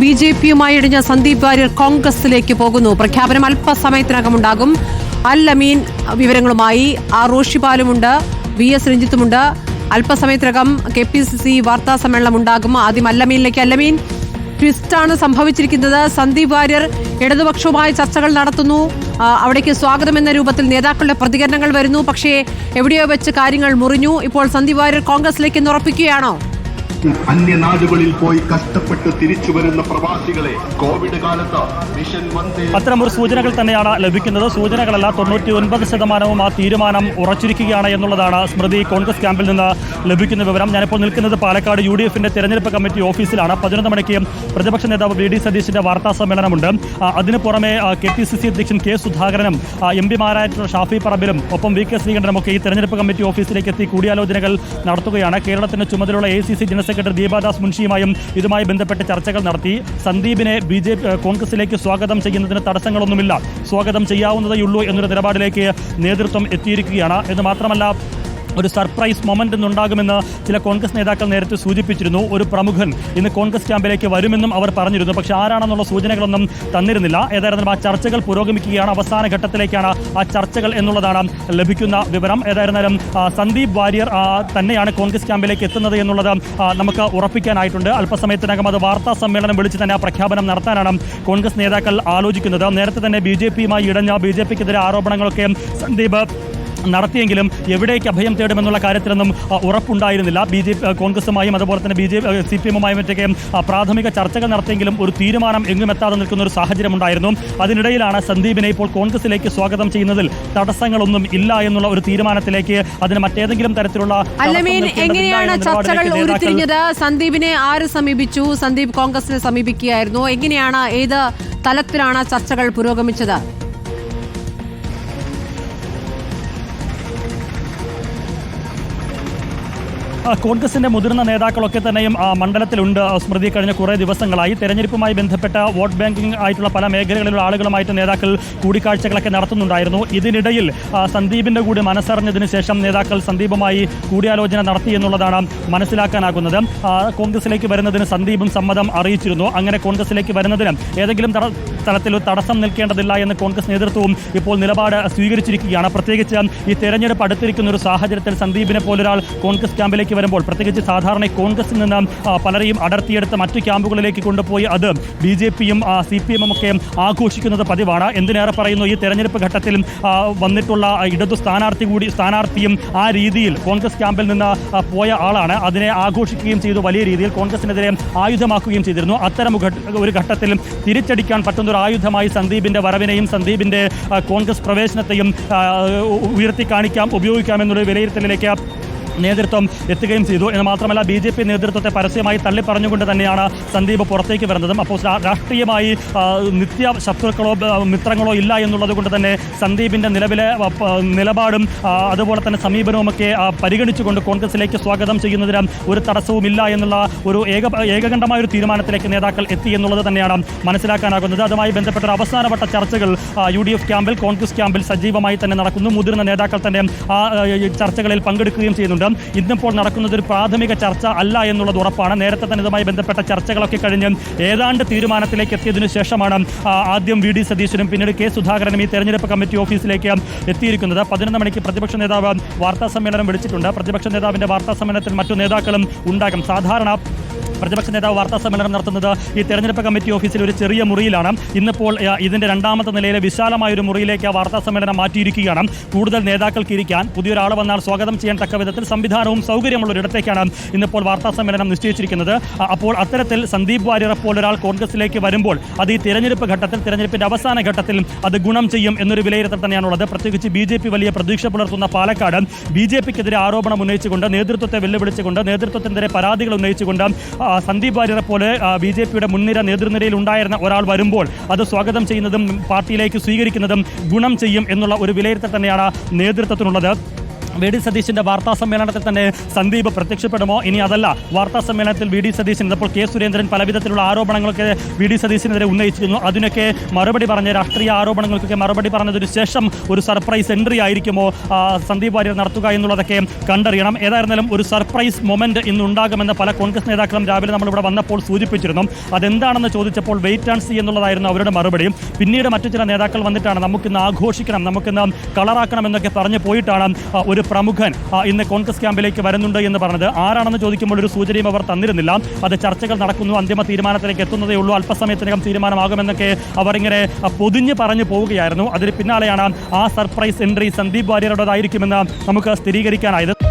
B J പിയുമായി ഇടിഞ്ഞ സന്ദീപ് വാര്യർ കോൺഗ്രസിലേക്ക് പോകുന്നു. പ്രഖ്യാപനം അല്പസമയത്തിനകം ഉണ്ടാകും അൽ അമീൻ വിവരങ്ങളുമായി ആർ റോഷിപാലുമുണ്ട് വി എസ് രഞ്ജിത്തുമുണ്ട്. അല്പസമയത്തിനകം കെ പി സി സി വാർത്താ സമ്മേളനം ഉണ്ടാകും. ആദ്യം അല്ലമീനിലേക്ക് അല്ലമീൻ ട്വിസ്റ്റാണ് സംഭവിച്ചിരിക്കുന്നത്. സന്ദീപ് വാര്യർ ഇടതുപക്ഷവുമായി ചർച്ചകൾ നടത്തുന്നു. അവിടേക്ക് സ്വാഗതം എന്ന രൂപത്തിൽ നേതാക്കളുടെ പ്രതികരണങ്ങൾ വരുന്നു. പക്ഷേ എവിടെയോ വെച്ച് കാര്യങ്ങൾ മുറിഞ്ഞു. ഇപ്പോൾ സന്ദീപ് വാര്യർ കോൺഗ്രസിലേക്ക് ഉറപ്പിക്കുകയാണോ? അന്യനാടുകളിൽ പോയി കഷ്ടപ്പെട്ട് തിരിച്ചു വരുന്ന പ്രവാസികളെ കോവിഡ് കാലത്ത് മിഷൻ അത്തരമൊരു സൂചനകൾ തന്നെയാണ് ലഭിക്കുന്നത്. സൂചനകളല്ല തൊണ്ണൂറ്റി ഒൻപത് ശതമാനവും ആ തീരുമാനം ഉറച്ചിരിക്കുകയാണ് എന്നുള്ളതാണ് സ്മൃതി കോൺഗ്രസ് ക്യാമ്പിൽ നിന്ന് ലഭിക്കുന്ന വിവരം. ഞാനിപ്പോൾ നിൽക്കുന്നത് പാലക്കാട് യു ഡി എഫിന്റെ തെരഞ്ഞെടുപ്പ് കമ്മിറ്റി ഓഫീസിലാണ്. പതിനൊന്ന് മണിക്ക് പ്രതിപക്ഷ നേതാവ് വി ഡി സതീശിന്റെ വാർത്താ സമ്മേളനമുണ്ട്. അതിന് പുറമെ കെ പി സി സി അധ്യക്ഷൻ കെ സുധാകരനും എം പിമാരായിട്ടുള്ള ഷാഫി പറമ്പിലും ഒപ്പം വി കെ ശ്രീകണ്ഠനും ഒക്കെ ഈ തെരഞ്ഞെടുപ്പ് കമ്മിറ്റി ഓഫീസിലേക്ക് എത്തി കൂടിയാലോചനകൾ നടത്തുകയാണ്. കേരളത്തിന്റെ ചുമതലയുള്ള A C C general secretary Deepa Das മുൻഷിയുമായും ഇതുമായി ബന്ധപ്പെട്ട് ചർച്ചകൾ നടത്തി. സന്ദീപിനെ ബി ജെ കോൺഗ്രസിലേക്ക് സ്വാഗതം ചെയ്യുന്നതിന് തടസ്സങ്ങളൊന്നുമില്ല. സ്വാഗതം ചെയ്യാവുന്നതേയുള്ളൂ എന്നൊരു നിലപാടിലേക്ക് നേതൃത്വം എത്തിയിരിക്കുകയാണ്. എന്ന് മാത്രമല്ല ഒരു സർപ്രൈസ് മൊമെന്റ് ഇന്നുണ്ടാകുമെന്ന് ചില കോൺഗ്രസ് നേതാക്കൾ നേരത്തെ സൂചിപ്പിച്ചിരുന്നു. ഒരു പ്രമുഖൻ ഇന്ന് കോൺഗ്രസ് ക്യാമ്പിലേക്ക് വരുമെന്നും അവർ പറഞ്ഞിരുന്നു. പക്ഷേ ആരാണെന്നുള്ള സൂചനകളൊന്നും തന്നിരുന്നില്ല. ഏതായിരുന്നാലും ആ ചർച്ചകൾ പുരോഗമിക്കുകയാണ്. അവസാന ഘട്ടത്തിലേക്കാണ് ആ ചർച്ചകൾ എന്നുള്ളതാണ് ലഭിക്കുന്ന വിവരം. ഏതായിരുന്നാലും സന്ദീപ് വാര്യർ തന്നെയാണ് കോൺഗ്രസ് ക്യാമ്പിലേക്ക് എത്തുന്നത് എന്നുള്ളത് നമുക്ക് ഉറപ്പിക്കാനായിട്ടുണ്ട്. അല്പസമയത്തിനകം അത് വാർത്താ സമ്മേളനം വിളിച്ച് തന്നെ ആ പ്രഖ്യാപനം നടത്താനാണ് കോൺഗ്രസ് നേതാക്കൾ ആലോചിക്കുന്നത്. നേരത്തെ തന്നെ ബി ജെ പിയുമായി ഇടഞ്ഞ ബി ജെ പിക്കെതിരെ ആരോപണങ്ങളൊക്കെ സന്ദീപ് നടത്തിയെങ്കിലും എവിടേക്ക് അഭയം തേടുമെന്നുള്ള കാര്യത്തിലൊന്നും ഉറപ്പുണ്ടായിരുന്നില്ല. ബി ജെ പി കോൺഗ്രസുമായും അതുപോലെ തന്നെ ബി ജെ സി പി എമ്മുമായും മറ്റൊക്കെ പ്രാഥമിക ചർച്ചകൾ നടത്തിയെങ്കിലും ഒരു തീരുമാനം എങ്ങും എത്താതെ നിൽക്കുന്ന ഒരു സാഹചര്യം ഉണ്ടായിരുന്നു അതിനിടയിലാണ് സന്ദീപിനെ ഇപ്പോൾ കോൺഗ്രസിലേക്ക് സ്വാഗതം ചെയ്യുന്നതിൽ തടസ്സങ്ങളൊന്നും ഇല്ല എന്നുള്ള ഒരു തീരുമാനത്തിലേക്ക് അതിന് മറ്റേതെങ്കിലും തരത്തിലുള്ള എങ്ങനെയാണ് ചർച്ചകൾ ഉരുത്തിരിഞ്ഞത്? സന്ദീപിനെ ആര് സമീപിച്ചു? സന്ദീപ് കോൺഗ്രസിനെ സമീപിക്കുകയായിരുന്നു. എങ്ങനെയാണ് ഏത് തലത്തിലാണ് ചർച്ചകൾ പുരോഗമിച്ചത്? കോൺഗ്രസിന്റെ മുതിർന്ന നേതാക്കളൊക്കെ തന്നെയും മണ്ഡലത്തിലുണ്ട്. സ്മൃതി കഴിഞ്ഞ കുറേ ദിവസങ്ങളായി. തെരഞ്ഞെടുപ്പുമായി ബന്ധപ്പെട്ട വോട്ട് ബാങ്കിംഗ് ആയിട്ടുള്ള പല മേഖലകളിലുള്ള ആളുകളുമായിട്ട് നേതാക്കൾ കൂടിക്കാഴ്ചകളൊക്കെ നടത്തുന്നുണ്ടായിരുന്നു. ഇതിനിടയിൽ സന്ദീപിന്റെ കൂടി മനസ്സറിഞ്ഞതിന് ശേഷം നേതാക്കൾ സന്ദീപുമായി കൂടിയാലോചന നടത്തി എന്നുള്ളതാണ് മനസ്സിലാക്കാനാകുന്നത്. കോൺഗ്രസിലേക്ക് വരുന്നതിന് സന്ദീപും സമ്മതം അറിയിച്ചിരുന്നു. അങ്ങനെ കോൺഗ്രസിലേക്ക് വരുന്നതിന് ഏതെങ്കിലും തലത്തിൽ തടസ്സം നിൽക്കേണ്ടതില്ല എന്ന് കോൺഗ്രസ് നേതൃത്വവും ഇപ്പോൾ നിലപാട് സ്വീകരിച്ചിരിക്കുകയാണ്. പ്രത്യേകിച്ച് ഈ തെരഞ്ഞെടുപ്പ് അടുത്തിരിക്കുന്ന ഒരു സാഹചര്യത്തിൽ സന്ദീപിനെ പോലൊരാൾ കോൺഗ്രസ് ക്യാമ്പിലേക്ക് വരുമ്പോൾ പ്രത്യേകിച്ച് സാധാരണ കോൺഗ്രസിൽ നിന്ന് പലരെയും അടർത്തിയെടുത്ത് മറ്റു ക്യാമ്പുകളിലേക്ക് കൊണ്ടുപോയി അത് ബി ജെ പിയും സി പി എമ്മും ഒക്കെ ആഘോഷിക്കുന്നത് പതിവാണ്. എന്തിനേറെ പറയുന്നു ഈ തെരഞ്ഞെടുപ്പ് ഘട്ടത്തിൽ വന്നിട്ടുള്ള ഇടതു സ്ഥാനാർത്ഥി കൂടി സ്ഥാനാർത്ഥിയും ആ രീതിയിൽ കോൺഗ്രസ് ക്യാമ്പിൽ നിന്ന് പോയ ആളാണ്. അതിനെ ആഘോഷിക്കുകയും ചെയ്തു. വലിയ രീതിയിൽ കോൺഗ്രസിനെതിരെ ആയുധമാക്കുകയും ചെയ്തിരുന്നു. അത്തരം ഒരു ഘട്ടത്തിൽ തിരിച്ചടിക്കാൻ പറ്റുന്ന ഒരു ആയുധമായി സന്ദീപിന്റെ വരവിനെയും സന്ദീപിന്റെ കോൺഗ്രസ് പ്രവേശനത്തെയും ഉയർത്തി കാണിക്കാം ഉപയോഗിക്കാം എന്നുള്ള വിലയിരുത്തലിലേക്ക് നേതൃത്വം എത്തുകയും ചെയ്തു. എന്ന് മാത്രമല്ല ബി ജെ പി നേതൃത്വത്തെ പരസ്യമായി തള്ളിപ്പറഞ്ഞുകൊണ്ട് തന്നെയാണ് സന്ദീപ് പുറത്തേക്ക് വരുന്നതും. അപ്പോൾ രാഷ്ട്രീയമായി നിത്യ ശത്രുക്കളോ മിത്രങ്ങളോ ഇല്ല എന്നുള്ളത് കൊണ്ട് തന്നെ സന്ദീപിന്റെ നിലവിലെ നിലപാടും അതുപോലെ തന്നെ സമീപനവുമൊക്കെ പരിഗണിച്ചുകൊണ്ട് കോൺഗ്രസിലേക്ക് സ്വാഗതം ചെയ്യുന്നതിന് ഒരു തടസ്സവുമില്ല എന്നുള്ള ഒരു ഏക ഏകകണ്ഠമായ ഒരു തീരുമാനത്തിലേക്ക് നേതാക്കൾ എത്തി എന്നുള്ളത് തന്നെയാണ് മനസ്സിലാക്കാനാകുന്നത്. അതുമായി ബന്ധപ്പെട്ട അവസാനവട്ട ചർച്ചകൾ യു ഡി എഫ് ക്യാമ്പിൽ കോൺഗ്രസ് ക്യാമ്പിൽ സജീവമായി തന്നെ നടക്കുന്നു. മുതിർന്ന നേതാക്കൾ തന്നെ ആ, ചർച്ചകളിൽ പങ്കെടുക്കുകയും ചെയ്യുന്നുണ്ട്. ഇന്നിപ്പോൾ നടക്കുന്നത് ഒരു പ്രാഥമിക ചർച്ച അല്ല എന്നുള്ളത് ഉറപ്പാണ്. നേരത്തെ തന്നെ ഇതുമായി ബന്ധപ്പെട്ട ചർച്ചകളൊക്കെ കഴിഞ്ഞ് ഏതാണ്ട് തീരുമാനത്തിലേക്ക് എത്തിയതിനു ശേഷമാണ് ആദ്യം വി ഡി സതീശനും പിന്നീട് കെ സുധാകരനും ഈ തെരഞ്ഞെടുപ്പ് കമ്മിറ്റി ഓഫീസിലേക്ക് എത്തിയിരിക്കുന്നത്. പതിനൊന്ന് മണിക്ക് പ്രതിപക്ഷ നേതാവ് വാർത്താ സമ്മേളനം വിളിച്ചിട്ടുണ്ട്. പ്രതിപക്ഷ നേതാവിന്റെ വാർത്താ സമ്മേളനത്തിൽ മറ്റു നേതാക്കളും ഉണ്ടാകും. സാധാരണ പ്രതിപക്ഷ നേതാവ് വാർത്താ സമ്മേളനം നടത്തുന്നത് ഈ തെരഞ്ഞെടുപ്പ് കമ്മിറ്റി ഓഫീസിൽ ഒരു ചെറിയ മുറിയിലാണ്. ഇന്നിപ്പോൾ ഇതിന്റെ രണ്ടാമത്തെ നിലയിലെ വിശാലമായ ഒരു മുറിയിലേക്ക് ആ വാർത്താ സമ്മേളനം മാറ്റിയിരിക്കുകയാണ്. കൂടുതൽ നേതാക്കൾക്ക് ഇരിക്കാൻ പുതിയൊരാൾ വന്നാൽ സ്വാഗതം ചെയ്യാൻ തക്ക വിധത്തിൽ സംവിധാനവും സൗകര്യമുള്ള ഒരിടത്തേക്കാണ് ഇന്നിപ്പോൾ വാർത്താ സമ്മേളനം നിശ്ചയിച്ചിരിക്കുന്നത്. അപ്പോൾ അത്തരത്തിൽ സന്ദീപ് വാര്യറെ പോലൊരാൾ കോൺഗ്രസിലേക്ക് വരുമ്പോൾ അത് ഈ തെരഞ്ഞെടുപ്പ് ഘട്ടത്തിൽ തെരഞ്ഞെടുപ്പിന്റെ അവസാന ഘട്ടത്തിൽ അത് ഗുണം ചെയ്യും എന്നൊരു വിലയിരുത്തൽ തന്നെയാണുള്ളത്. പ്രത്യേകിച്ച് ബി ജെ പി വലിയ പ്രതീക്ഷ പുലർത്തുന്ന പാലക്കാട് ബി ജെ പിക്കെതിരെ ആരോപണം ഉന്നയിച്ചുകൊണ്ട് നേതൃത്വത്തെ വെല്ലുവിളിച്ചുകൊണ്ട് നേതൃത്വത്തിനെതിരെ പരാതികൾ ഉന്നയിച്ചുകൊണ്ട് സന്ദീപ് വാര്യരെ പോലെ ബി ജെ പിയുടെ മുൻനിര നേതൃനിരയിൽ ഉണ്ടായിരുന്ന ഒരാൾ വരുമ്പോൾ അത് സ്വാഗതം ചെയ്യുന്നതും പാർട്ടിയിലേക്ക് സ്വീകരിക്കുന്നതും ഗുണം ചെയ്യും എന്നുള്ള ഒരു വിലയിരുത്തൽ തന്നെയാണ് നേതൃത്വത്തിനുള്ളത്. വി ഡി സതീശിന്റെ വാർത്താ സമ്മേളനത്തിൽ തന്നെ സന്ദീപ് പ്രത്യക്ഷപ്പെടുമോ? ഇനി അതല്ല വാർത്താ സമ്മേളനത്തിൽ വി ഡി സതീശൻ ഇപ്പോൾ കെ സുരേന്ദ്രൻ പലവിധത്തിലുള്ള ആരോപണങ്ങളൊക്കെ വി ഡി സതീശിനെതിരെ ഉന്നയിച്ചിരുന്നു. അതിനൊക്കെ മറുപടി പറഞ്ഞ രാഷ്ട്രീയ ആരോപണങ്ങൾക്കൊക്കെ മറുപടി പറഞ്ഞതിനു ശേഷം ഒരു സർപ്രൈസ് എൻട്രി ആയിരിക്കുമോ? സന്ദീപ് വാര്യർ നടത്തുക എന്നുള്ളതൊക്കെ കണ്ടറിയണം. ഏതായിരുന്നാലും ഒരു സർപ്രൈസ് മൊമെന്റ് ഇന്ന് ഉണ്ടാകുമെന്ന് പല കോൺഗ്രസ് നേതാക്കളും രാവിലെ നമ്മളിവിടെ വന്നപ്പോൾ സൂചിപ്പിച്ചിരുന്നു. അതെന്താണെന്ന് ചോദിച്ചപ്പോൾ വെയിറ്റ് ആൻഡ് സി എന്നുള്ളതായിരുന്നു അവരുടെ മറുപടി പിന്നീട് മറ്റു ചില നേതാക്കൾ വന്നിട്ടാണ് നമുക്കിന്ന് ആഘോഷിക്കണം നമുക്കിന്ന് കളറാക്കണം എന്നൊക്കെ പറഞ്ഞു പോയിട്ടാണ് ആ, ഒരു പ്രമുഖൻ ഇന്ന് കോൺഗ്രസ് ക്യാമ്പിലേക്ക് വരുന്നുണ്ട് എന്ന് പറഞ്ഞത്. ആരാണെന്ന് ചോദിക്കുമ്പോൾ ഒരു സൂചനയും അവർ തന്നിരുന്നില്ല. അത് ചർച്ചകൾ നടക്കുന്നു അന്തിമ തീരുമാനത്തിലേക്ക് എത്തുന്നതേ ഉള്ളൂ. അല്പസമയത്തിനകം തീരുമാനമാകുമെന്നൊക്കെ അവർ ഇങ്ങനെ പൊതിഞ്ഞ് പറഞ്ഞു പോവുകയായിരുന്നു. അതിന് പിന്നാലെയാണ് ആ സർപ്രൈസ് എൻട്രി. സന്ദീപ് വാര്യരുടേതായിരിക്കുമെന്ന് നമുക്ക് സ്ഥിരീകരിക്കാനായത്.